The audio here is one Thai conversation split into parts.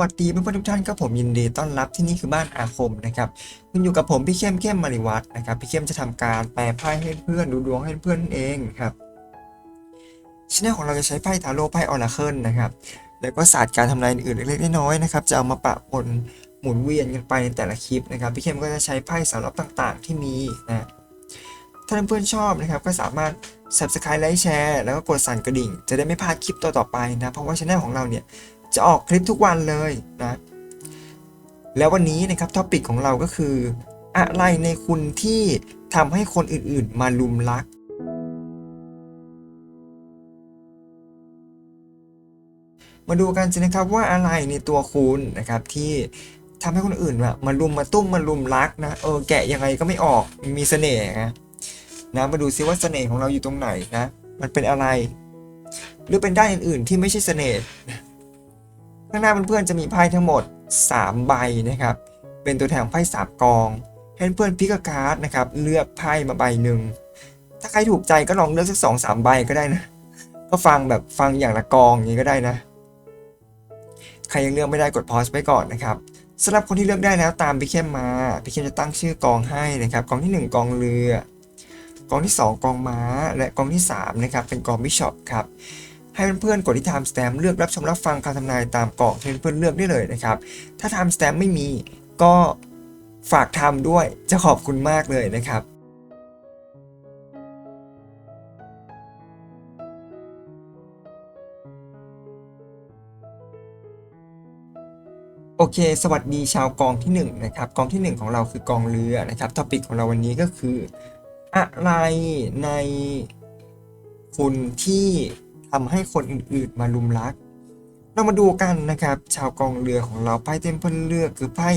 สวัสดีเพื่อนๆทุกท่านครับผมยินดีต้อนรับที่นี่คือบ้านอาคมนะครับคุณอยู่กับผมพี่เข้มเข้มมาริวัฒน์นะครับพี่เข้มจะทำการแปลไพ่ให้เพื่อนดูดวงให้เพื่อนเองครับชแนลของเราจะใช้ไพ่ทาโร่ไพ่ออราเคิลนะครับแล้วก็ศาสตร์การทำนายอื่นๆเล็กๆน้อยๆนะครับจะเอามาปะปนหมุนเวียนกันไปในแต่ละคลิปนะครับพี่เข้มก็จะใช้ไพ่สำหรับต่างๆ ที่มีนะถ้าเพื่อนๆชอบนะครับก็สามารถ subscribe ไลค์แชร์แล้วก็กดสั่นกระดิ่ง จะได้ไม่พลาดคลิปต่อๆไปนะเพราะว่าช anel ของเราเนี่ย จะออกคลิปทุกวันเลยนะ แล้ววันนี้นะครับท็อปิกของเราก็คือ อะไรในคุณที่ทำให้คนอื่นๆ มาลุมรัก มาดูกันสินะครับว่าอะไรในตัวคุณนะครับที่ทำให้คนอื่นอะมาลุมมาตุ้มมาลุมรักนะเออแกะยังไงก็ไม่ออกมีเสน่ห์นะนะมาดูซิว่าเสน่ห์ของเราอยู่ตรงไหนนะ มันเป็นอะไร หรือเป็นด้านอื่นๆที่ไม่ใช่เสน่ห์ ข้างหน้าเพื่อนๆจะมีไพ่ทั้งหมด 3 ใบนะครับ เป็นตัวแทนของไพ่สามกองให้เพื่อนพิกการ์ดนะครับ เลือกไพ่มาใบหนึ่ง ถ้าใครถูกใจก็ลองเลือกสักสองสามใบก็ได้นะ ก็ฟังแบบฟังอย่างละกองอย่างนี้ก็ได้นะ ใครยังเลือกไม่ได้กดพอยส์ไปก่อนนะครับสำหรับคนที่เลือกได้แล้วตามพี่เข้มมาพี่เข้มจะตั้งชื่อกองให้นะครับ กองที่ 1 กองเรือ กองที่ 2 กองม้า และกองที่3นะครับเป็นกองบิชอปครับ ให้เพื่อนๆกดที่ time stamp เลือกรับชมรับฟังคำทำนายตามกล่องที่เพื่อนๆเลือกได้เลยนะครับ ถ้า time stamp ไม่มีก็ฝากทำด้วยจะขอบคุณมากเลยนะครับโอเค สวัสดีชาวกองที่1นะครับกองที่ 1 ของเราคือกองเรือนะครับท็อปิกของเราวันนี้ก็คือ อะไรในคุณที่ ทำให้คนอื่นๆมาลุมรัก เรามาดูกันนะครับ ชาวกองเรือของเราไพ่เต็มเพื่นเลือกคือไพ่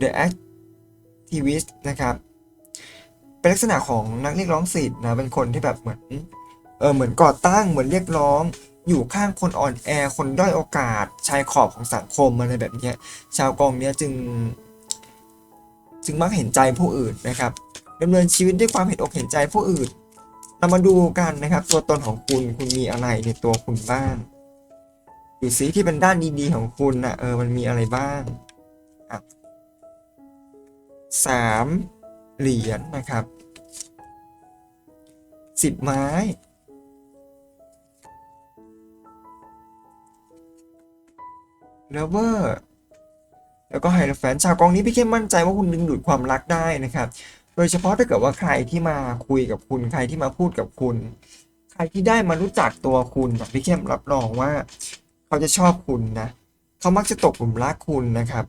The Activist นะครับ เป็นลักษณะของนักเรียกร้องสิทธิ์นะเป็นคนที่แบบเหมือนเออเหมือนก่อตั้งเหมือนเรียกร้อง อยู่ข้างคนอ่อนแอคนด้อยโอกาสชายขอบของสังคมอะไรแบบนี้ชาวกองเนี้ยจึง จึงมักเห็นใจผู้อื่นนะครับดำเนินชีวิตด้วยความเห็นอกเห็นใจผู้อื่น เรามาดูกันนะครับ ตัวตนของคุณคุณมีอะไรในตัวคุณบ้างดูซิที่เป็นด้านดีๆของคุณนะเออมันมีอะไรบ้างสามเหรียญนะครับสิบไม้เลเวอร์แล้วก็ไฮโลแฟนชาวกองนี้พี่เข้มมั่นใจว่าคุณดึงดูดความรักได้นะครับ โดยเฉพาะถ้าเกิดว่าใครที่มาคุยกับคุณ ใครที่มาพูดกับคุณ ใครที่ได้มารู้จักตัวคุณนะพี่เข้มรับรองว่า เขาจะชอบคุณนะเขามักจะตกหลุมรักคุณนะครับ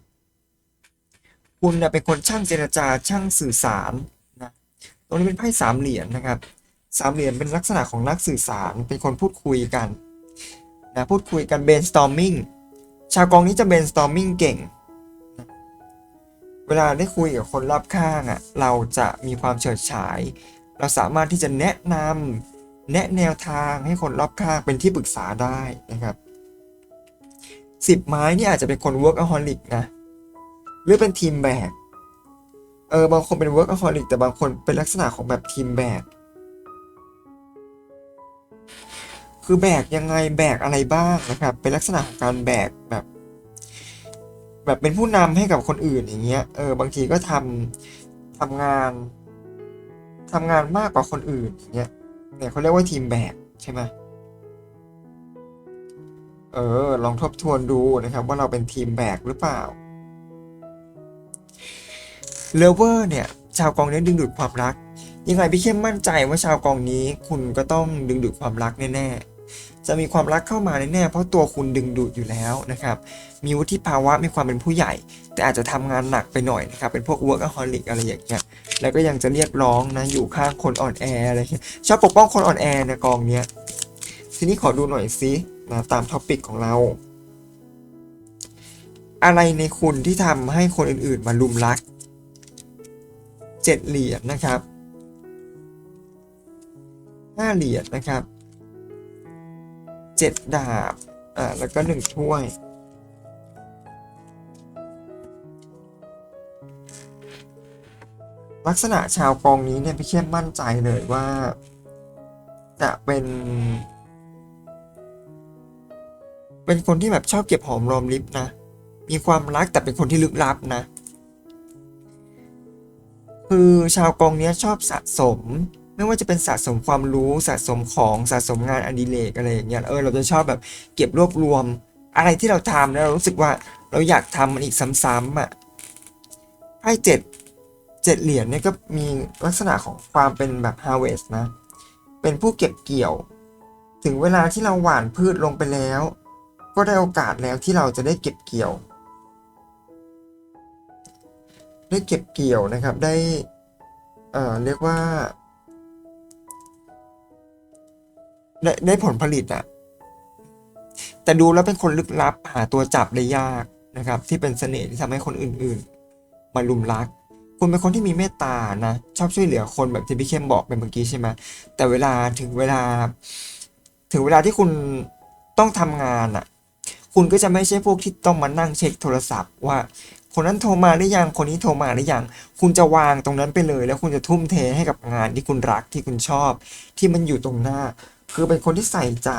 คุณนะเป็นคนช่างเจรจาช่างสื่อสารนะตรงนี้เป็นไพ่สามเหรียญนะครับสามเหรียญเป็นลักษณะของนักสื่อสารเป็นคนพูดคุยกันนะพูดคุยกัน brainstorming ชาวกองนี้จะ brainstorming เก่ง เวลาได้คุยกับคนรอบข้างอะเราจะมีความเฉิดฉาย เราสามารถที่จะแนะนำแนะแนวทางให้คนรอบข้างเป็นที่ปรึกษาได้นะครับสิบไม้นี่อาจจะเป็นคน workaholic นะหรือเป็นทีมแบกเออบางคนเป็น workaholic แต่บางคนเป็นลักษณะของแบบทีมแบกคือแบกยังไงแบกอะไรบ้างนะครับ เป็นลักษณะของการแบกแบบ แบบเป็นผู้นำให้กับคนอื่นอย่างเงี้ย เออ บางทีก็ทำทำงานทำงานมากกว่าคนอื่นอย่างเงี้ย เนี่ยเขาเรียกว่าทีมแบกใช่ไหมเออ ลองทบทวนดูนะครับ ว่าเราเป็นทีมแบกหรือเปล่า เลเวอร์เนี่ย ชาวกองนี้ดึงดูดความรัก ยังไงพี่เข้มมั่นใจว่าชาวกองนี้ คุณก็ต้องดึงดูดความรักแน่ๆ จะมีความรักเข้ามาแน่ๆเพราะตัวคุณดึงดูดอยู่แล้วนะครับ มีวุฒิภาวะมีความเป็นผู้ใหญ่ แต่อาจจะทำงานหนักไปหน่อยนะครับ เป็นพวก workaholic อะไรอย่างเงี้ย แล้วก็ยังจะเรียกร้องนะอยู่ข้างคนอ่อนแออะไรเงี้ยชอบปกป้องคนอ่อนแอในกองเนี้ย ทีนี้ขอดูหน่อยซินะตามท็อปิกของเรา อะไรในคุณที่ทำให้คนอื่นๆมาลุมรักเจ็ดเหรียญนะครับห้าเหรียญนะครับ เจ็ดดาบ อ่า แล้วก็หนึ่งถ้วย ลักษณะชาวกองนี้เนี่ย พี่เข้มมั่นใจเลยว่า จะเป็น เป็นคนที่แบบชอบเก็บหอมรอมริบนะ มีความรักแต่เป็นคนที่ลึกลับนะ คือชาวกองเนี้ยชอบสะสม ไม่ว่าจะเป็นสะสมความรู้สะสมของสะสมงานอดิเรกอะไรอย่างเงี้ยเออเราจะชอบแบบเก็บรวบรวม อะไรที่เราทำแล้วเรารู้สึกว่าเราอยากทำมันอีกซ้ำๆอะไพ่เจ็ดเจ็ดเหรียญเนี่ยก็มีลักษณะของความเป็นแบบ harvest นะ เป็นผู้เก็บเกี่ยว ถึงเวลาที่เราหว่านพืชลงไปแล้ว ก็ได้โอกาสแล้วที่เราจะได้เก็บเกี่ยว ได้เก็บเกี่ยวนะครับได้เอ่อเรียกว่า ได้ได้ผลผลิตอะแต่ดูแล้วเป็นคนลึกลับ หาตัวจับได้ยากนะครับ ที่เป็นเสน่ห์ที่ทำให้คนอื่นๆ มาลุมรัก คุณเป็นคนที่มีเมตตานะ ชอบช่วยเหลือคนแบบที่พี่เข้มบอกไปเมื่อกี้ใช่ไหมแต่เวลาถึงเวลา ถึงเวลาที่คุณต้องทำงานอะคุณก็จะไม่ใช่พวกที่ต้องมานั่งเช็คโทรศัพท์ ว่า คนนั้นโทรมาหรือยังคนนี้โทรมาหรือยังคุณจะวางตรงนั้นไปเลย แล้วคุณจะทุ่มเทให้กับงานที่คุณรักที่คุณชอบ ที่มันอยู่ตรงหน้า คือเป็นคนที่ใส่ใจ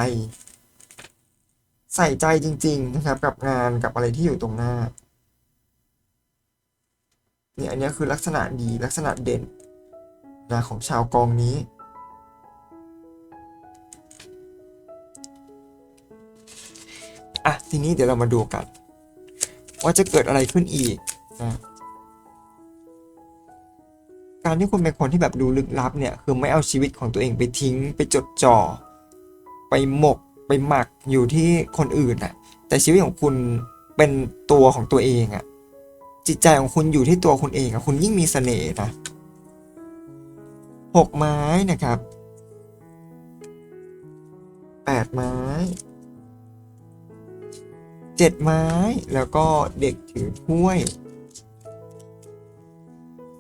ใส่ใจจริง ๆ นะครับ กับงานกับอะไรที่อยู่ตรงหน้าเนี่ยอันนี้คือลักษณะดีลักษณะเด่นนะของชาวกองนี้ อะ ทีนี้เดี๋ยวเรามาดูกัน ว่าจะเกิดอะไรขึ้นอีกนะ การที่คุณเป็นคนที่แบบดูลึกลับเนี่ยคือไม่เอาชีวิตของตัวเองไปทิ้ง ไปจดจ่อ ไปหมก ไปหมักอยู่ที่คนอื่นอะแต่ชีวิตของคุณเป็นตัวของตัวเองอะจิตใจของคุณอยู่ที่ตัวคุณเองอะคุณยิ่งมีเสน่ห์นะหกไม้นะครับแปดไม้เจ็ดไม้แล้วก็เด็กถือถ้วย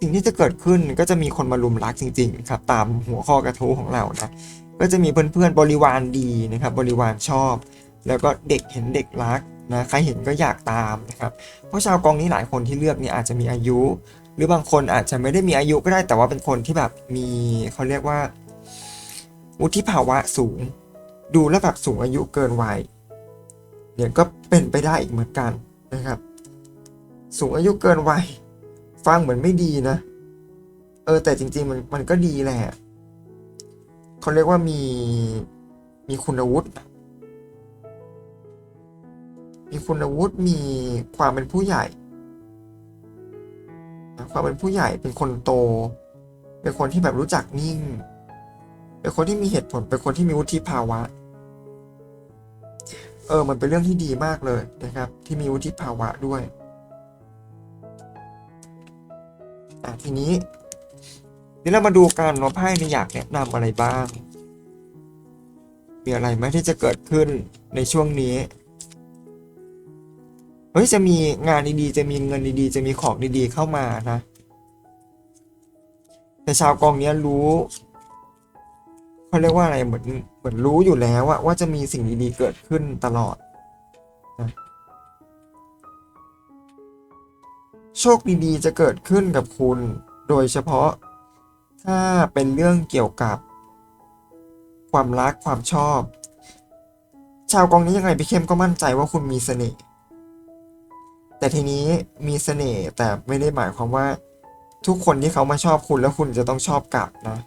สิ่งที่จะเกิดขึ้นก็จะมีคนมาลุมรักจริง ๆ ครับ ตามหัวข้อกระทู้ของเรานะก็จะมีเพื่อนๆบริวารดีนะครับ บริวารชอบ แล้วก็เด็กเห็นเด็กรักนะใครเห็นก็อยากตามนะครับเพราะชาวกองนี้หลายคนที่เลือกเนี่ยอาจจะมีอายุ หรือบางคนอาจจะไม่ได้มีอายุก็ได้แต่ว่าเป็นคนที่แบบมีเขาเรียกว่าวุฒิภาวะสูง ดูแลแบบสูงอายุเกินวัยเนี่ยก็เป็นไปได้อีกเหมือนกันนะครับ สูงอายุเกินวัย ฟังเหมือนไม่ดีนะ เออ แต่จริง ๆ มันมันก็ดีแหละเขาเรียกว่ามีมีคุณวุฒิมีคุณวุฒิมีความเป็นผู้ใหญ่ความเป็นผู้ใหญ่เป็นคนโต เป็นคนที่แบบรู้จักนิ่ง เป็นคนที่มีเหตุผล เป็นคนที่มีวุฒิภาวะ เออ มันเป็นเรื่องที่ดีมากเลยนะครับ ที่มีวุฒิภาวะด้วย อะทีนี้เดี๋ยวเรามาดูกันว่าไพ่เนี่ยอยากแนะนำอะไรบ้าง มีอะไรไหมที่จะเกิดขึ้นในช่วงนี้ เฮ้ยจะมีงานดีๆ จะมีเงินดีๆ จะมีของดีๆเข้ามานะ แต่ชาวกองเนี้ยรู้เขาเรียกว่าอะไรเหมือนเหมือนรู้อยู่แล้วว่าจะมีสิ่งดีๆเกิดขึ้นตลอด โชคดีๆ จะเกิดขึ้นกับคุณ โดยเฉพาะ ถ้าเป็นเรื่องเกี่ยวกับ ความรักความชอบ ชาวกองนี้ยังไงพี่เข้มก็มั่นใจว่าคุณมีเสน่ห์แต่ทีนี้มีเสน่ห์แต่ไม่ได้หมายความว่า ทุกคนที่เขามาชอบคุณแล้วคุณจะต้องชอบกลับนะ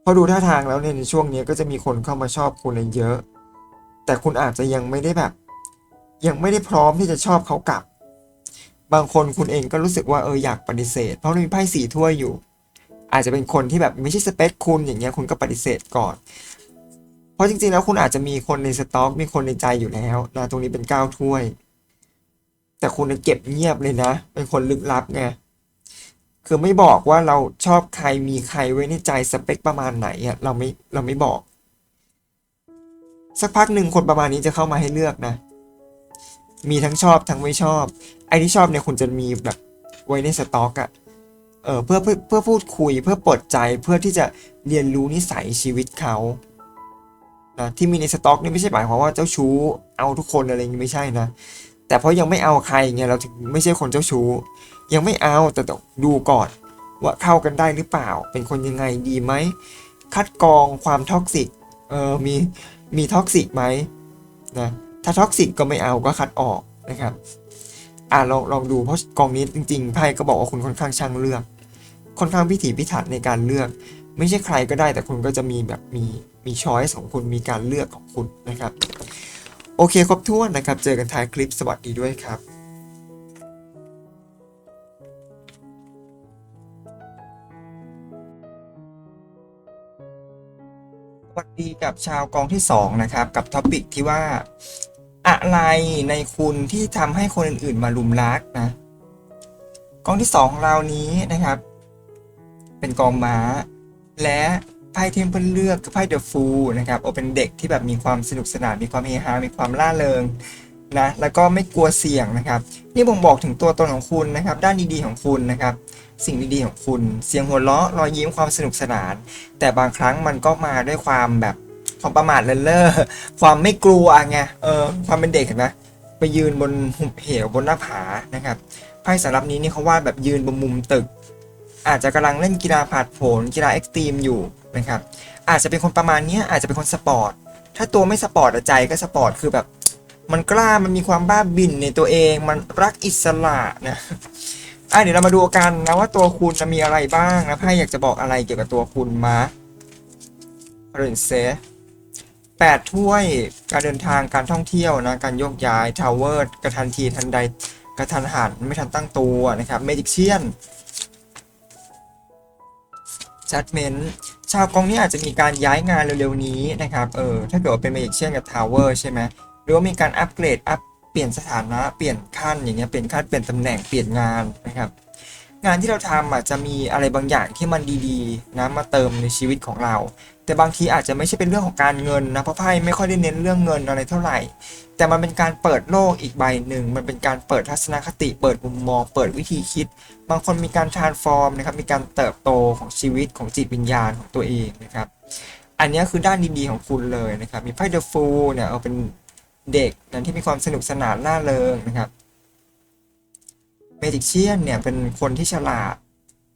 เพราะดูท่าทางแล้วเนี่ยในช่วงนี้ก็จะมีคนเข้ามาชอบคุณเยอะ แต่คุณอาจจะยังไม่ได้แบบ ยังไม่ได้พร้อมที่จะชอบเขากลับ บางคนคุณเองก็รู้สึกว่าเอออยากปฏิเสธ เพราะมีไพ่สีถ้วยอยู่ อาจจะเป็นคนที่แบบไม่ใช่สเปคคุณอย่างเงี้ยคุณก็ปฏิเสธก่อน เพราะจริงๆแล้วคุณอาจจะมีคนในสต็อกมีคนในใจอยู่แล้วนะตรงนี้เป็นเก้าถ้วย แต่คุณเก็บเงียบเลยนะ เป็นคนลึกลับไงคือไม่บอกว่าเราชอบใครมีใครไว้ในใจสเปคประมาณไหนอะเราไม่เราไม่บอก สักพักหนึ่งคนประมาณนี้จะเข้ามาให้เลือกนะ มีทั้งชอบทั้งไม่ชอบ ไอ้ที่ชอบเนี่ยคุณจะมีแบบไว้ในสต็อกอะเออเพื่อเพื่อเพื่อพูดคุยเพื่อปิดใจเพื่อที่จะเรียนรู้นิสัยชีวิตเขานะที่มีในสต็อกนี่ไม่ใช่หมายความว่าเจ้าชู้เอาทุกคนอะไรอย่างนี้ไม่ใช่นะ แต่เพราะยังไม่เอาใครไงเราถึงไม่ใช่คนเจ้าชู้ ยังไม่เอาแต่ต้องดูก่อนว่าเข้ากันได้หรือเปล่า เป็นคนยังไงดีไหม คัดกรองความท็อกซิกเออมีมีท็อกซิกไหมนะ ถ้าท็อกซิกก็ไม่เอาก็คัดออกนะครับอ่าลองลองดูเพราะกองนี้จริงๆไพ่ก็บอกว่าคุณค่อนข้างช่างเลือก ค่อนข้างพิถีพิถันในการเลือก ไม่ใช่ใครก็ได้แต่คุณก็จะมีแบบมีมีช้อยส์ของคุณมีการเลือกของคุณนะครับ โอเคครบถ้วนนะครับ เจอกันท้ายคลิปสวัสดีด้วยครับสวัสดีกับชาวกองที่ 2 นะครับ กับท็อปิกที่ว่า อะไรในคุณที่ทำให้คนอื่นๆมาลุมรักนะกองที่2ของเรานี้นะครับ เป็นกองม้า และไพ่ที่เพื่อนเลือกคือไพ่เดอะฟูลนะครับโอเป็นเด็กที่แบบมีความสนุกสนานมีความเฮฮา มีความล่าเริงนะแล้วก็ไม่กลัวเสี่ยงนะครับ นี่บ่งบอกถึงตัวตนของคุณนะครับ ด้านดีๆของคุณนะครับ สิ่งดีๆของคุณ เสียงหัวเราะรอยยิ้มความสนุกสนาน แต่บางครั้งมันก็มาด้วยความแบบ ความประมาทเลินเล่อความไม่กลัวไงเออความเป็นเด็กเห็นไหมไปยืนบนหุบเหวบนหน้าผานะครับไพ่สำหรับนี้นี่เขาวาดแบบยืนบนมุมตึก อาจจะกำลังเล่นกีฬาผาดโผนกีฬาเอ็กซ์ตรีมอยู่นะครับอาจจะเป็นคนประมาณนี้อาจจะเป็นคนสปอร์ตถ้าตัวไม่สปอร์ตใจก็สปอร์ตคือแบบ มันกล้ามันมีความบ้าบินในตัวเองมันรักอิสระนะอะเดี๋ยวเรามาดูกันนะว่าตัวคุณจะมีอะไรบ้างนะไพ่อยากจะบอกอะไรเกี่ยวกับตัวคุณมาเรนเซ แปดถ้วยการเดินทางการท่องเที่ยวนะการโยกย้ายทาวเวอร์กระทันทีทันใดกระทันหันไม่ทันตั้งตัวนะครับเมดิเชียนจัดเมนชาวกองนี้อาจจะมีการย้ายงานเร็วๆนี้นะครับเออถ้าเกิดว่าเป็นเมดิเชียนกับทาวเวอร์ใช่ไหมหรือว่ามีการอัปเกรดอัปเปลี่ยนสถานะเปลี่ยนขั้นอย่างเงี้ยเปลี่ยนขั้นเปลี่ยนตำแหน่งเปลี่ยนงานนะครับงานที่เราทำอาจจะมีอะไรบางอย่างที่มันดีๆนะมาเติมในชีวิตของเรา แต่บางทีอาจจะไม่ใช่เป็นเรื่องของการเงินนะเพราะไพ่ไม่ค่อยได้เน้นเรื่องเงินอะไรเท่าไหร่ แต่มันเป็นการเปิดโลกอีกใบหนึ่ง มันเป็นการเปิดทัศนคติ เปิดมุมมอง เปิดวิธีคิด บางคนมีการ transform นะครับ มีการเติบโตของชีวิตของจิตวิญญาณของตัวเองนะครับ อันนี้คือด้านดีๆของคุณเลยนะครับ มีไพ่ The Fool เนี่ยเอาเป็นเด็กนั้นที่มีความสนุกสนานน่าเริงนะครับเมจิกเชียนเนี่ยเป็นคนที่ฉลาด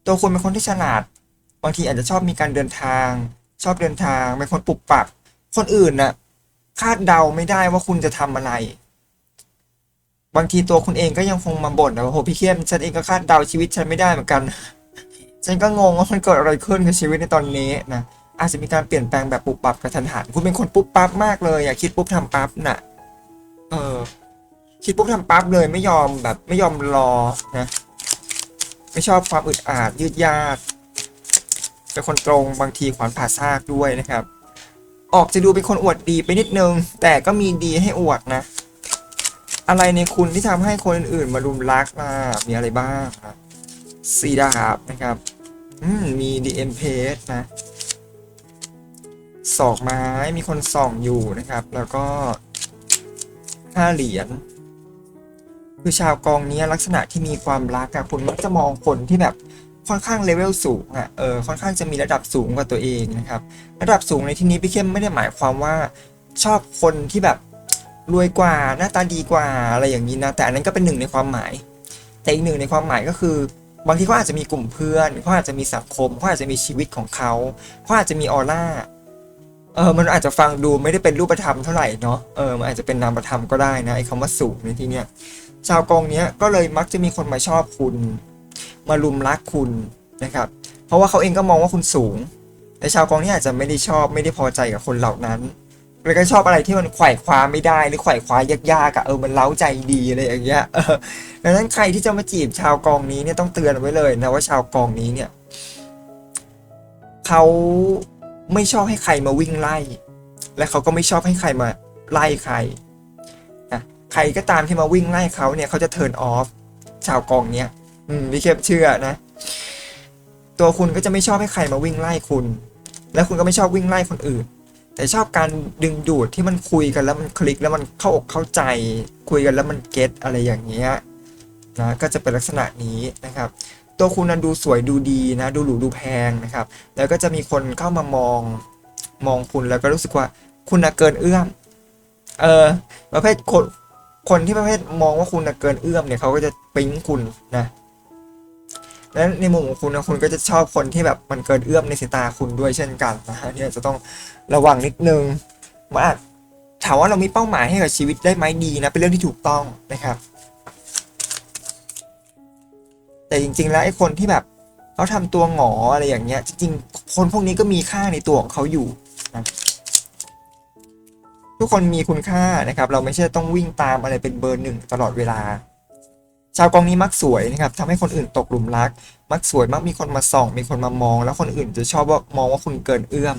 ตัวคุณเป็นคนที่ฉลาด บางทีอาจจะชอบมีการเดินทาง ชอบเดินทางเป็นคนปรับปรับ คนอื่นน่ะคาดเดาไม่ได้ว่าคุณจะทำอะไร บางทีตัวคุณเองก็ยังคงมาบ่นนะว่าโหพี่เข้มฉันเองก็คาดเดาชีวิตฉันไม่ได้เหมือนกัน ฉันก็งงว่ามันเกิดอะไรขึ้นกับชีวิตในตอนนี้นะอาจจะมีการเปลี่ยนแปลงแบบปุบปับกระทันหันคุณเป็นคนปุ๊บปั๊บมากเลยอยากคิดปุ๊บทำปั๊บน่ะ เออ คิดปุ๊บทำปั๊บเลยไม่ยอมแบบ ไม่ยอมรอนะไม่ชอบความอึดอัดยืดยาด เป็นคนตรงบางทีขวานผ่าซากด้วยนะครับ ออกจะดูเป็นคนอวดดีไปนิดนึง แต่ก็มีดีให้อวดนะ อะไรในคุณที่ทำให้คนอื่นๆมารุมรักล่ะมีอะไรบ้างนะสีดาบนะครับอืมมี DM page นะสอกไม้มีคนส่องอยู่นะครับ แล้วก็ห้าเหรียญคือชาวกองนี้ลักษณะที่มีความรักอะคุณมักจะมองคนที่แบบ ค่อนข้างเลเวลสูงอะเออค่อนข้างจะมีระดับสูงกว่าตัวเองนะครับ ระดับสูงในที่นี้พี่เข้มไม่ได้หมายความว่าชอบคนที่แบบรวยกว่าหน้าตาดีกว่าอะไรอย่างนี้นะแต่อันนั้นก็เป็นหนึ่งในความหมาย แต่อีกหนึ่งในความหมายก็คือบางทีเขาอาจจะมีกลุ่มเพื่อนเขาอาจจะมีสังคมเขาอาจจะมีชีวิตของเขาเขาอาจจะมีออร่าเออมันอาจจะฟังดูไม่ได้เป็นรูปธรรมเท่าไหร่เนาะเออมันอาจจะเป็นนามธรรมก็ได้นะไอ้คำว่าสูงในที่เนี้ยชาวกองเนี้ยก็เลยมักจะมีคนมาชอบคุณ มาลุมรักคุณนะครับ เพราะว่าเขาเองก็มองว่าคุณสูง แต่ชาวกองนี้อาจจะไม่ได้ชอบไม่ได้พอใจกับคนเหล่านั้นเลยก็ชอบอะไรที่มันไขว่คว้าไม่ได้หรือไขว่คว้ายากๆอะเออมันเล้าใจดีอะไรอย่างเงี้ยเออดังนั้นใครที่จะมาจีบชาวกองนี้เนี่ยต้องเตือนไว้เลยนะว่าชาวกองนี้เนี่ยเขาไม่ชอบให้ใครมาวิ่งไล่ และเขาก็ไม่ชอบให้ใครมาไล่ใครนะใครก็ตามที่มาวิ่งไล่เขาเนี่ยเขาจะเทิร์นออฟชาวกองเนี้ย อืมพี่เข้มเชื่อนะ ตัวคุณก็จะไม่ชอบให้ใครมาวิ่งไล่คุณ และคุณก็ไม่ชอบวิ่งไล่คนอื่น แต่ชอบการดึงดูดที่มันคุยกันแล้วมันคลิกแล้วมันเข้าอกเข้าใจ คุยกันแล้วมันเก็ตอะไรอย่างเงี้ยนะก็จะเป็นลักษณะนี้นะครับ ตัวคุณนั้นดูสวยดูดีนะ ดูหรูดูแพงนะครับ แล้วก็จะมีคนเข้ามามองมองคุณแล้วก็รู้สึกว่าคุณน่ะเกินเอื้อมเออประเภทคนคนที่ประเภทมองว่าคุณน่ะเกินเอื้อมเนี่ยเขาก็จะปิ๊งคุณนะ แล้วในมุมของคุณนะคุณก็จะชอบคนที่แบบมันเกินเอื้อมในสายตาคุณด้วยเช่นกันนะฮะเนี่ยจะต้องระวังนิดนึงมันอาถามว่าเรามีเป้าหมายให้กับชีวิตได้ไหมดีนะเป็นเรื่องที่ถูกต้องนะครับ แต่จริง ๆ แล้วไอ้คนที่แบบเขาทำตัวหงออะไรอย่างเงี้ย จริงๆ คนพวกนี้ก็มีค่าในตัวของเขาอยู่นะทุกคนมีคุณค่านะครับ เราไม่ใช่ต้องวิ่งตามอะไรเป็นเบอร์หนึ่งตลอดเวลา ชาวกองนี้มักสวยนะครับทำให้คนอื่นตกหลุมรัก มักสวยมักมีคนมาส่อง มีคนมามอง แล้วคนอื่นจะชอบว่ามองว่าคุณเกินเอื้อม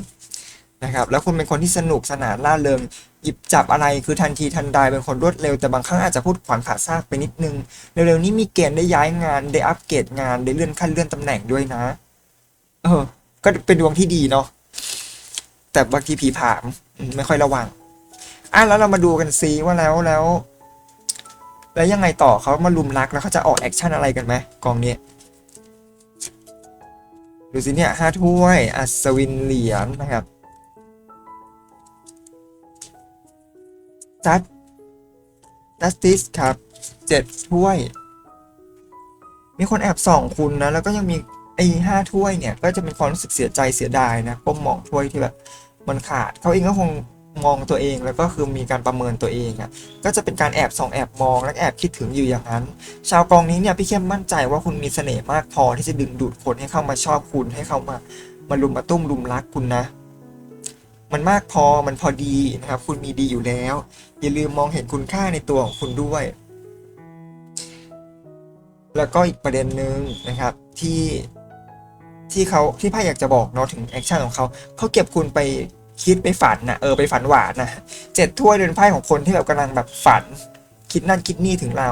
นะครับแล้วคุณเป็นคนที่สนุกสนานล่าเริงหยิบจับอะไรคือทันทีทันใดเป็นคนรวดเร็วแต่บางครั้งอาจจะพูดขวานผ่าซากไปนิดนึงเร็วๆนี้มีเกณฑ์ได้ย้ายงานได้อัปเกรดงานได้เลื่อนขั้นเลื่อนตำแหน่งด้วยนะ เออ ก็เป็นดวงที่ดีเนาะแต่บางทีผีผามไม่ค่อยระวังอะแล้วเรามาดูกันซิว่าแล้วแล้ว แล้วยังไงต่อเขามาลุมรักแล้วเขาจะออกแอคชั่นอะไรกันไหมกองนี้ดูสิเนี่ยห้าถ้วยอัศวินเหรียญนะครับจัดดัสติสครับเจ็ดถ้วย มีคนแอบส่องคุณนะ แล้วก็ยังมีไอ้ห้าถ้วยเนี่ย ก็จะเป็นความรู้สึกเสียใจเสียดายนะก้มมองถ้วยที่แบบมันขาดเขาเองก็คง มองตัวเองแล้วก็คือมีการประเมินตัวเองอะก็จะเป็นการแอบส่องแอบมองและแอบคิดถึงอยู่อย่างนั้น ชาวกองนี้เนี่ยพี่เข้มมั่นใจว่าคุณมีเสน่ห์มากพอที่จะดึงดูดคนให้เข้ามาชอบคุณให้เข้ามามาลุมมาตุ้มลุมรักคุณนะ มันมากพอมันพอดีนะครับ คุณมีดีอยู่แล้ว อย่าลืมมองเห็นคุณค่าในตัวของคุณด้วย แล้วก็อีกประเด็นหนึ่งนะครับที่ที่เขาที่พ่ายอยากจะบอกเนาะถึงแอคชั่นของเขาเขาเก็บคุณไป คิดไปฝันนะเออไปฝันหวานนะเจ็ดถ้วยเป็นไพ่ของคนที่แบบกำลังแบบฝัน คิดนั่นคิดนี่ถึงเรา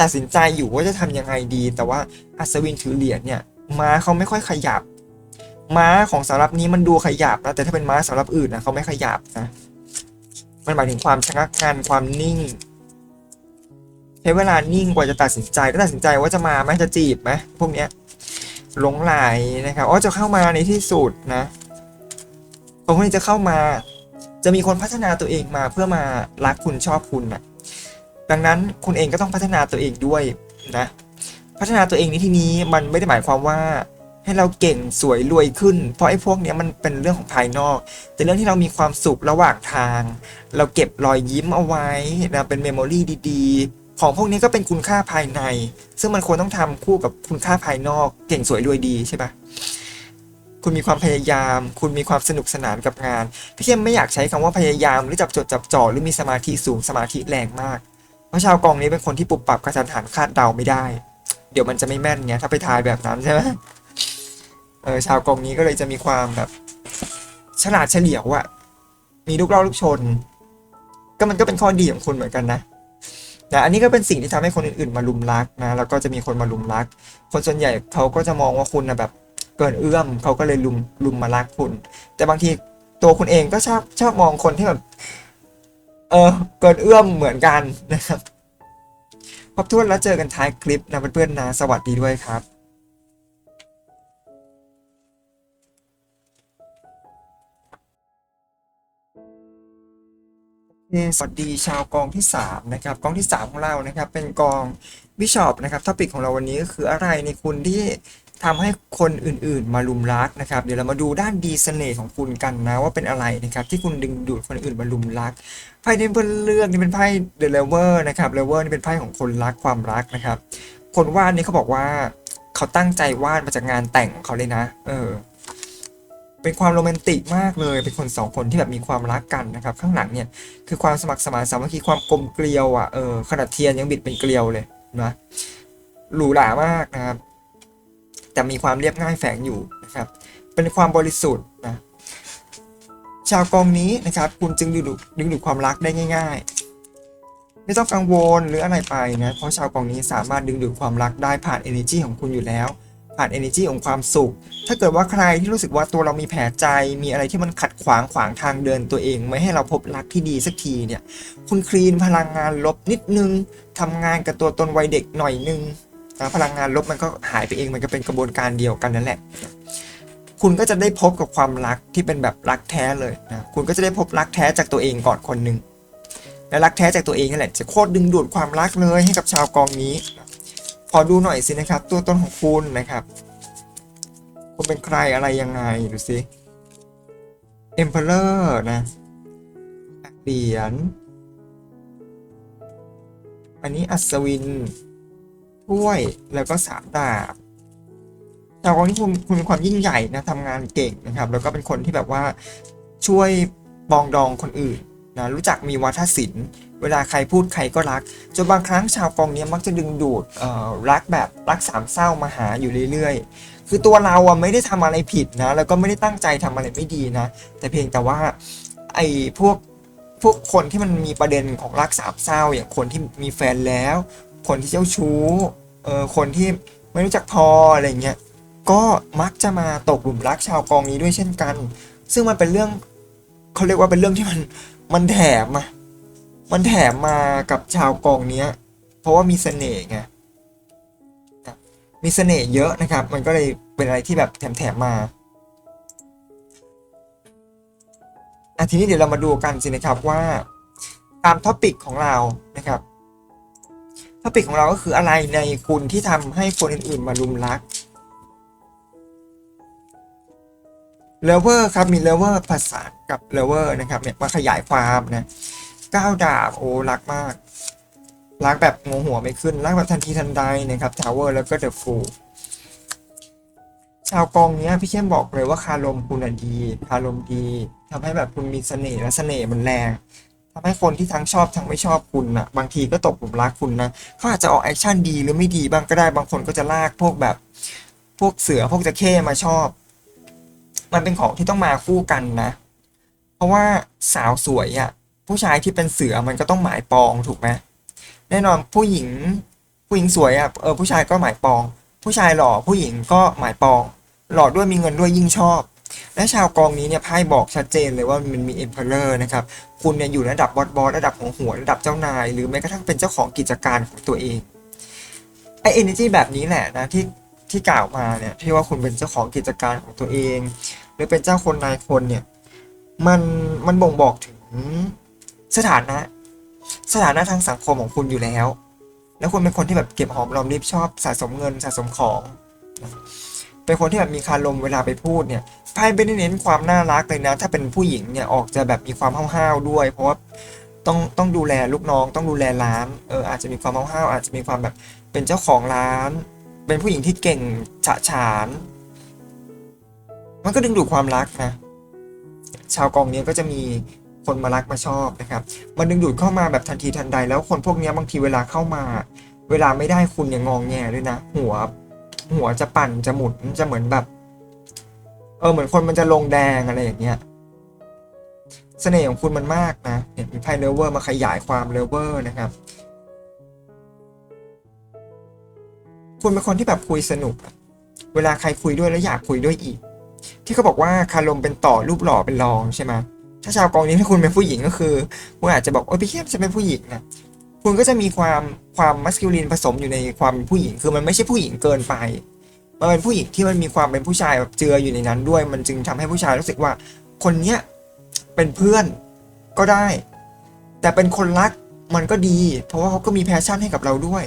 ตัดสินใจอยู่ว่าจะทำยังไงดี แต่ว่าอัศวินถือเหรียญเนี่ย ม้าเขาไม่ค่อยขยับ ม้าของสำหรับนี้มันดูขยับนะแต่ถ้าเป็นม้าสำหรับอื่นนะเขาไม่ขยับนะมันหมายถึงความชะงักงันความนิ่งใช้เวลานิ่งกว่าจะตัดสินใจก็ตัดสินใจว่าจะมาไหมจะจีบไหมพวกเนี้ย หลงไหลนะครับอ๋อจะเข้ามาในที่สุดนะคนคนนี้จะเข้ามา จะมีคนพัฒนาตัวเองมาเพื่อมารักคุณชอบคุณนะดังนั้นคุณเองก็ต้องพัฒนาตัวเองด้วยนะ พัฒนาตัวเองในที่นี้มันไม่ได้หมายความว่าให้เราเก่งสวยรวยขึ้น เพราะไอ้พวกเนี้ยมันเป็นเรื่องของภายนอก แต่เรื่องที่เรามีความสุขระหว่างทาง เราเก็บรอยยิ้มเอาไว้นะเป็นเมมโมรี่ดีๆ ของพวกนี้ก็เป็นคุณค่าภายใน ซึ่งมันควรต้องทำคู่กับคุณค่าภายนอก เก่งสวยรวยดีใช่ปะคุณมีความพยายาม คุณมีความสนุกสนานกับงาน พี่เข้มไม่อยากใช้คำว่าพยายาม หรือจับจดจับจ่อหรือมีสมาธิสูงสมาธิแรงมาก เพราะชาวกองนี้เป็นคนที่ปรับปรับกระทันหันคาดเดาไม่ได้ เดี๋ยวมันจะไม่แม่นไงถ้าไปทายแบบนั้นใช่ไหมเออชาวกองนี้ก็เลยจะมีความแบบ ฉลาดเฉลียวอะมีลูกเล่าลูกชน ก็มันก็เป็นข้อดีของคุณเหมือนกันนะ นะอันนี้ก็เป็นสิ่งที่ทำให้คนอื่นๆมาลุมรักนะแล้วก็จะมีคนมาลุมรัก คนส่วนใหญ่เขาก็จะมองว่าคุณนะแบบเกินเอื้อมเขาก็เลยลุมลุมมารักคุณ แต่บางทีตัวคุณเองก็ชอบชอบมองคนที่แบบเออเกินเอื้อมเหมือนกันนะครับขอบทุนแล้วเจอกันท้ายคลิปนะเพื่อนๆนะสวัสดีด้วยครับ สวัสดีชาวกองที่3นะครับกองที่ 3 ของเรานะครับเป็นกองบิชอปนะครับท็อปิกของเราวันนี้ก็คืออะไรในคุณที่ทำให้คนอื่นๆ มาลุมรักนะครับ เดี๋ยวเรามาดูด้านดีเสน่ห์ของคุณกันนะว่าเป็นอะไรนะครับที่คุณดึงดูดคนอื่นมาลุมรักไพ่ที่เพื่อนเลือกนี่เป็นไพ่เดอะเลเวอร์นะครับเลเวอร์นี่เป็นไพ่ของคนรักความรักนะครับ คนวาดนี่เขาบอกว่าเขาตั้งใจวาดมาจากงานแต่งของเขาเลยนะ เออ เป็นความโรแมนติกมากเลย เป็นคนสองคนที่แบบมีความรักกันนะครับ ข้างหลังเนี่ยคือความสมัครสมานสามัคคีความกลมเกลียวอะเออขนาดเทียนยังบิดเป็นเกลียวเลยนะหรูหรามากนะครับ แต่มีความเรียบง่ายแฝงอยู่นะครับ เป็นความบริสุทธิ์นะชาวกองนี้นะครับ คุณจึงดึงดูดดึงดูดความรักได้ง่าย ๆ ไม่ต้องกังวลหรืออะไรไปนะเพราะชาวกองนี้สามารถดึงดูดความรักได้ผ่าน energy ของคุณอยู่แล้ว ผ่าน energy ของความสุข ถ้าเกิดว่าใครที่รู้สึกว่าตัวเรามีแผลใจ มีอะไรที่มันขัดขวางขวางทางเดินตัวเอง ไม่ให้เราพบรักที่ดีสักทีเนี่ย คุณคลีนพลังงานลบนิดนึงทำงานกับตัวตนวัยเด็กหน่อยนึงนะพลังงานลบมันก็หายไปเอง มันก็เป็นกระบวนการเดียวกันนั่นแหละ คุณก็จะได้พบกับความรักที่เป็นแบบรักแท้เลยนะ คุณก็จะได้พบรักแท้จากตัวเองก่อนคนหนึ่งและรักแท้จากตัวเองนั่นแหละจะโคตรดึงดูดความรักเลยให้กับชาวกองนี้ ขอดูหน่อยสินะครับ ตัวตนของคุณนะครับ คุณเป็นใครอะไรยังไงดูสิ Emperor นะเหรียญอันนี้อัศวิน ถ้วยแล้วก็สามดาบชาวกองนี้คุณคุณมีความยิ่งใหญ่นะทำงานเก่งนะครับ แล้วก็เป็นคนที่แบบว่าช่วยปองดองคนอื่นนะรู้จักมีวัฒนศิลป์ เวลาใครพูดใครก็รัก จนบางครั้งชาวกองนี้มักจะดึงดูดรักแบบรักสามเศร้ามาหาอยู่เรื่อยๆ คือตัวเราอะไม่ได้ทำอะไรผิดนะ แล้วก็ไม่ได้ตั้งใจทำอะไรไม่ดีนะ แต่เพียงแต่ว่าไอ้พวกพวกคนที่มันมีประเด็นของรักสามเศร้า อย่างคนที่มีแฟนแล้ว คนที่เจ้าชู้เออคนที่ไม่รู้จักพออะไรเงี้ยก็มักจะมาตกหลุมรักชาวกองนี้ด้วยเช่นกัน ซึ่งมันเป็นเรื่องเขาเรียกว่าเป็นเรื่องที่มันมันแถมมา มันแถมมากับชาวกองเนี้ย เพราะว่ามีเสน่ห์ไงมีเสน่ห์เยอะนะครับ มันก็เลยเป็นอะไรที่แบบแถมๆมาอะทีนี้เดี๋ยวเรามาดูกันสินะครับว่าตามท็อปิกของเรานะครับท็อปิกของเราก็คืออะไรในคุณที่ทำให้คนอื่นๆมารุมรักเลเวอร์ครับมีเลเวอร์ผสากับเลเวอร์นะครับเนี่ยมาขยายความนะ ก้าวดาบโอ้รักมากรักแบบงงหัวไม่ขึ้นรักแบบทันทีทันใดนะครับทาวเวอร์แล้วก็เดอะฟูชาวกองเนี้ยพี่เข้มบอกเลยว่าคารมคุณดีคารมดีทำให้แบบคุณมีเสน่ห์และเสน่ห์มันแรงทำให้คนที่ทั้งชอบทั้งไม่ชอบคุณนะบางทีก็ตกหลุมรักคุณนะเขาอาจจะออกแอคชั่นดีหรือไม่ดีบ้างก็ได้บางคนก็จะลากพวกแบบ พวกเสือพวกจะเข้มาชอบ มันเป็นของที่ต้องมาคู่กันนะ เพราะว่าสาวสวยอะ ผู้ชายที่เป็นเสือมันก็ต้องหมายปองถูกไหมแน่นอนผู้หญิงผู้หญิงสวยอะเออผู้ชายก็หมายปอง ผู้ชายหล่อผู้หญิงก็หมายปอง หล่อด้วยมีเงินด้วยยิ่งชอบ และชาวกองนี้เนี่ยไพ่บอกชัดเจนเลยว่ามันมีเอ็มเพลเลอร์นะครับคุณเนี่ยอยู่ระดับบอสบอสระดับหัวหัวระดับเจ้านาย หรือแม้กระทั่งเป็นเจ้าของกิจการของตัวเองไอเอเนจีแบบนี้แหละนะที่ที่กล่าวมาเนี่ยที่ว่าคุณเป็นเจ้าของกิจการของตัวเอง หรือเป็นเจ้าคนนายคนเนี่ยมันมันบ่งบอกถึง สถานะ สถานะทางสังคมของคุณอยู่แล้ว แล้วคุณเป็นคนที่แบบเก็บหอมรอมริบชอบสะสมเงินสะสมของเป็นคนที่แบบมีคารมเวลาไปพูดเนี่ยไพ่ไม่ได้เน้นความน่ารักเลยนะ ถ้าเป็นผู้หญิงเนี่ยออกจะแบบมีความห้าวๆด้วย เพราะว่าต้องต้องดูแลลูกน้อง ต้องดูแลร้านเอออาจจะมีความห้าวๆอาจจะมีความแบบเป็นเจ้าของร้าน เป็นผู้หญิงที่เก่งฉะฉาน มันก็ดึงดูดความรักนะ ชาวกองนี้ก็จะมี คนมารักมาชอบนะครับ มันดึงดูดเข้ามาแบบทันทีทันใด แล้วคนพวกนี้บางทีเวลาเข้ามา เวลาไม่ได้คุณเนี่ยงองแงด้วยนะ หัว หัวจะปั่นจะหมุนจะเหมือนแบบ เออเหมือนคนมันจะลงแดงอะไรอย่างเงี้ยเสน่ห์ของคุณมันมากนะเนี่ยมีไพ่เลเวอร์มาขยายความเลเวอร์นะครับคุณเป็นคนที่แบบคุยสนุก เวลาใครคุยด้วยแล้วอยากคุยด้วยอีก ที่เขาบอกว่าคารมเป็นต่อรูปหล่อเป็นรองใช่ไหม ถ้าชาวกองนี้ถ้าคุณเป็นผู้หญิงก็คือคุณอาจจะบอกโอ้ยพี่เข้มจะเป็นผู้หญิงนะคุณก็จะมีความความมัสคิลินผสมอยู่ในความเป็นผู้หญิงคือมันไม่ใช่ผู้หญิงเกินไปมันเป็นผู้หญิงที่มันมีความเป็นผู้ชายแบบเจืออยู่ในนั้นด้วย มันจึงทำให้ผู้ชายรู้สึกว่า คนเนี้ยเป็นเพื่อนก็ได้ แต่เป็นคนรักมันก็ดี เพราะว่าเขาก็มีแพชชั่นให้กับเราด้วย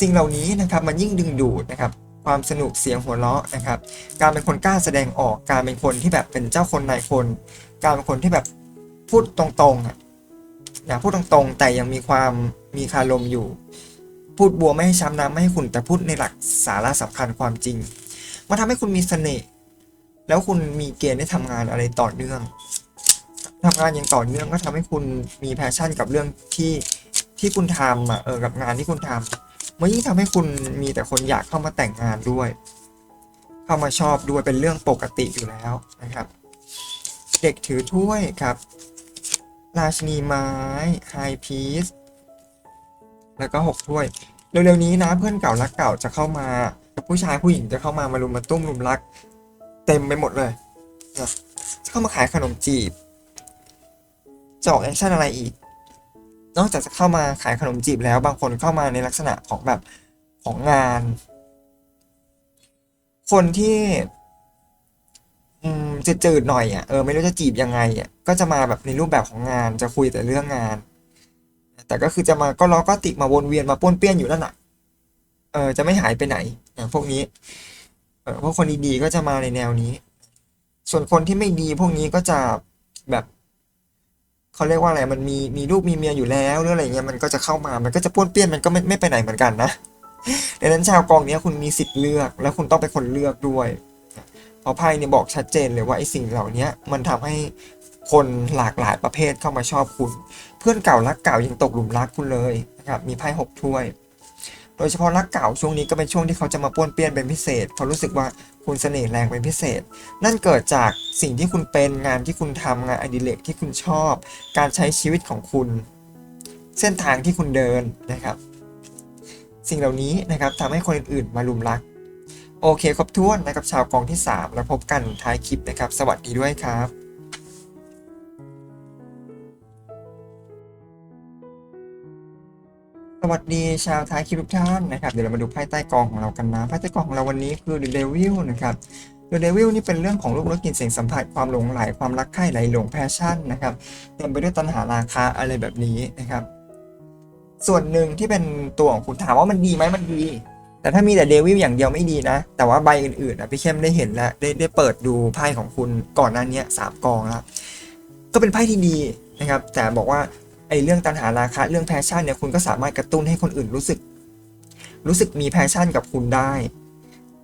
สิ่งเหล่านี้นะครับมันยิ่งดึงดูดนะครับ ความสนุกเสียงหัวเราะนะครับ การเป็นคนกล้าแสดงออก การเป็นคนที่แบบเป็นเจ้าคนนายคน การเป็นคนที่แบบพูดตรงๆอะนะพูดตรงๆ แต่ยังมีความมีคารมอยู่ พูดบัวไม่ให้ช้ำน้ำไม่ให้ขุ่นแต่พูดในหลักสาระสำคัญความจริงมันทำให้คุณมีเสน่ห์แล้วคุณมีเกณฑ์ได้ทำงานอะไรต่อเนื่องทำงานอย่างต่อเนื่องก็ทำให้คุณมีแพชชั่นกับเรื่องที่ที่คุณทำอะเออกับงานที่คุณทำ มันยิ่งทำให้คุณมีแต่คนอยากเข้ามาแต่งงานด้วย เข้ามาชอบด้วยเป็นเรื่องปกติอยู่แล้วนะครับ เด็กถือถ้วยครับ ราชินีไม้ไฮพีซแล้วก็หกถ้วยเร็วๆนี้นะเพื่อนเก่ารักเก่าจะเข้ามา ผู้ชายผู้หญิงจะเข้ามามารุมมาตุ้มรุมรัก เต็มไปหมดเลยจะเข้ามาขายขนมจีบจะออกแอคชั่นอะไรอีก นอกจากจะเข้ามาขายขนมจีบแล้วบางคนเข้ามาในลักษณะของแบบของงาน คนที่จะจืดหน่อยอะเออไม่รู้จะจีบยังไงอะก็จะมาแบบในรูปแบบของงานจะคุยแต่เรื่องงาน แต่ก็คือจะมาก็ล้อก็ติมาวนเวียนมาป้วนเปี้ยนอยู่นั่นแหละเออจะไม่หายไปไหนอะพวกนี้เออพวกคนดีๆก็จะมาในแนวนี้ ส่วนคนที่ไม่ดีพวกนี้ก็จะแบบ เขาเรียกว่าอะไรมันมีมีลูกมีเมียอยู่แล้วหรืออะไรเงี้ยมันก็จะเข้ามามันก็จะป้วนเปี้ยนมันก็ไม่ไม่ไปไหนเหมือนกันนะดังนั้นชาวกองเนี้ยคุณมีสิทธิ์เลือก แล้วคุณต้องเป็นคนเลือกด้วยเพราะไพ่เนี่ยบอกชัดเจนเลยว่าไอ้สิ่งเหล่านี้มันทำให้คนหลากหลายประเภทเข้ามาชอบคุณ เพื่อนเก่ารักเก่ายังตกหลุมรักคุณเลยนะครับมีไพ่หกถ้วย โดยเฉพาะรักเก่าช่วงนี้ก็เป็นช่วงที่เขาจะมาป้วนเปี้ยนเป็นพิเศษ เขารู้สึกว่า คุณเสน่ห์แรงเป็นพิเศษ นั่นเกิดจากสิ่งที่คุณเป็นงานที่คุณทำงานอดิเรกที่คุณชอบ การใช้ชีวิตของคุณ เส้นทางที่คุณเดินนะครับ สิ่งเหล่านี้นะครับทำให้คนอื่นๆมาลุมรัก โอเคครบถ้วนนะครับชาวกองที่ 3 แล้วพบกันท้ายคลิปนะครับ สวัสดีด้วยครับ วัสดีชาวท้ายคลิปทุกท่านนะครับ เดี๋ยวเรามาดูไพ่ใต้กองของเรากันนะไพ่ใต้กองของเราวันนี้คือ The Devil นะครับ The Devil นี่เป็นเรื่องของลูกรถกลิ่นเสียงสัมผัสความหลงไหลความรักใคร่ไหลหลงแพชชั่นนะครับเต็มไปด้วยตัณหาราคะอะไรแบบนี้นะครับ ส่วนหนึ่งที่เป็นตัวของคุณถามว่ามันดีไหมมันดี แต่ถ้ามีแต่เดวิลอย่างเดียวไม่ดีนะ แต่ว่าใบอื่นๆนะพี่เข้มได้เห็นแล้วได้ได้เปิดดูไพ่ของคุณก่อนหน้านี้สามกองแล้วก็เป็นไพ่ที่ดีนะครับ แต่บอกว่า ไอ้เรื่องตัณหาราคะเรื่องแพชชั่นเนี่ยคุณก็สามารถกระตุ้นให้คนอื่นรู้สึก รู้สึกมีแพชชั่นกับคุณได้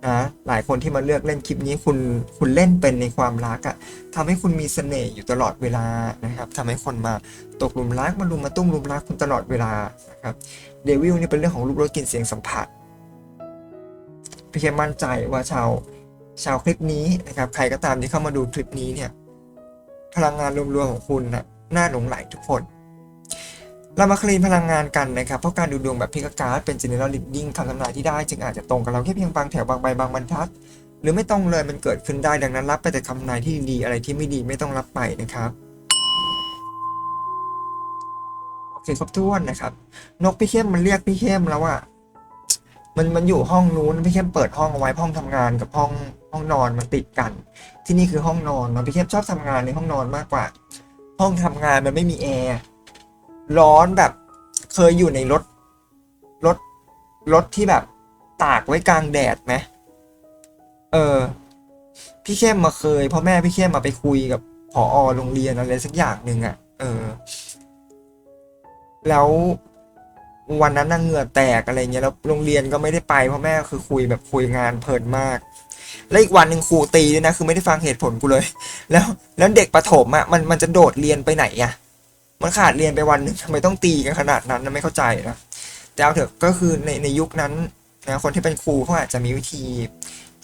นะหลายคนที่มาเลือกเล่นคลิปนี้คุณคุณเล่นเป็นในความรักอะทำให้คุณมีเสน่ห์อยู่ตลอดเวลานะครับทำให้คนมาตกหลุมรักมาลุมมาตุ้มลุมรักคุณตลอดเวลานะครับเดวิลนี่เป็นเรื่องของรูปรสกลิ่นเสียงสัมผัสพี่เคมั่นใจว่าชาวชาวคลิปนี้นะครับใครก็ตามที่เข้ามาดูคลิปนี้เนี่ยพลังงานรวมๆของคุณนะ่ะน่าหลงไหลทุกคน เรามาคลีนพลังงานกันนะครับ เพราะการดูดวงแบบพิกการ์ดเป็น general reading คำทำนายที่ได้ จึงอาจจะตรงกับเราแค่เพียงบางแถวบางใบบางบรรทัด หรือไม่ตรงเลยมันเกิดขึ้นได้ดังนั้นรับไปแต่คำนายที่ดีอะไรที่ไม่ดีไม่ต้องรับไปนะครับโอเคครบถ้วนนะครับ นกพี่เข้มมันเรียกพี่เข้มแล้วอะมันมันอยู่ห้องนู้นพี่เข้มเปิดห้องเอาไว้ห้องทำงานกับห้องห้องนอนมันติดกัน ที่นี่คือห้องนอนมันพี่เข้มชอบทำงานในห้องนอนมากกว่า ห้องทำงานมันไม่มีแอร์ ร้อนแบบเคยอยู่ในรถ รถ รถที่แบบตากไว้กลางแดดไหมเออ พี่เข้มมาเคยพ่อแม่พี่เข้มมาไปคุยกับผอโรงเรียนอะไรสักอย่างหนึ่งอะ่ะ เออ แล้ววันนั้นน่ะเหงื่อแตกอะไรเงี้ยแล้วโรงเรียนก็ไม่ได้ไปเพราะแม่คือคุยแบบคุยงานเพลินมาก แล้วอีกวันหนึ่งครูตีด้วยนะคือไม่ได้ฟังเหตุผลกูเลย แล้วแล้วเด็กประถมอะมันมันจะโดดเรียนไปไหนอะ มันขาดเรียนไปวันหนึ่งทำไมต้องตีกันขนาดนั้นไม่เข้าใจนะแต่เอาเถอะก็คือในในยุคนั้นนะคนที่เป็นครูเขาอาจจะมีวิธี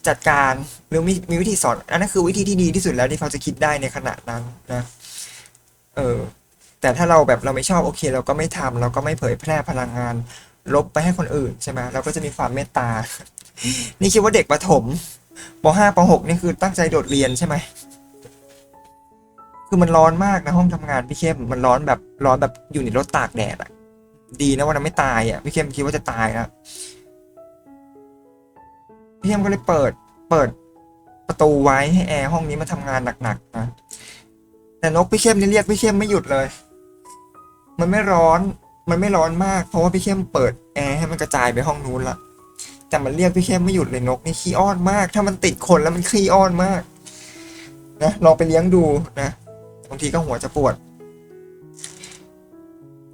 จัดการหรือมีมีวิธีสอนอันนั้นคือวิธีที่ดีที่สุดแล้วที่เขาจะคิดได้ในขณะนั้นนะเออแต่ถ้าเราแบบเราไม่ชอบโอเค เราก็ไม่ทำเราก็ไม่เผยแพร่พลังงาน ลบไปให้คนอื่นใช่ไหมเราก็จะมีความเมตตา นี่คิดว่าเด็กประถมป .5 ป .6 นี่คือตั้งใจโดดเรียนใช่ไหม คือมันร้อนมากนะห้องทำงานพี่เข้มมันร้อนแบบร้อนแบบอยู่ในรถตากแดดอะดีนะวันนั้นไม่ตายอะพี่เข้มคิดว่าจะตายนะพี่เข้มก็เลยเปิด เปิดประตูไว้ให้แอร์ห้องนี้มาทำงานหนักๆนะแต่นกพี่เข้มนี่เรียกพี่เข้มไม่หยุดเลย มันไม่ร้อน มันไม่ร้อนมากเพราะว่าพี่เข้มเปิดแอร์ให้มันกระจายไปห้องนู้นละแต่มันเรียกพี่เข้มไม่หยุดเลยนกนี่ขี้อ้อนมาก ถ้ามันติดคนแล้วมันขี้อ้อนมากนะลองไปเลี้ยงดูนะ บางทีก็หัวจะปวด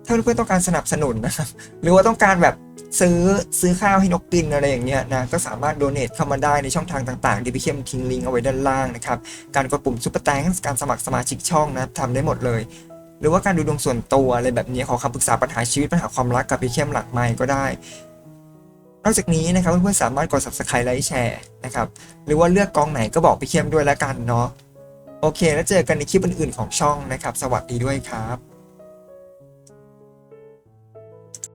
ถ้าเพื่อนๆต้องการสนับสนุนนะครับ หรือว่าต้องการแบบซื้อซื้อข้าวให้นกกินอะไรอย่างเงี้ยนะก็สามารถโดเนทเข้ามาได้ในช่องทางต่างๆที่พี่เข้มทิ้งลิงก์เอาไว้ด้านล่างนะครับ การกดปุ่มซุปเปอร์แตงการสมัครสมาชิกช่องนะทำได้หมดเลย หรือว่าการดูดวงส่วนตัวอะไรแบบนี้ขอคำปรึกษาปัญหาชีวิตปัญหาความรักกับพี่เข้มหลักไมค์ก็ได้ นอกจากนี้นะครับเพื่อนๆสามารถกด subscribe ไลค์แชร์นะครับหรือว่าเลือกกองไหนก็บอกพี่เข้มด้วยแล้วกันเนาะ โอเค แล้วเจอกันในคลิปอื่นๆของช่องนะครับ สวัสดีด้วยครับ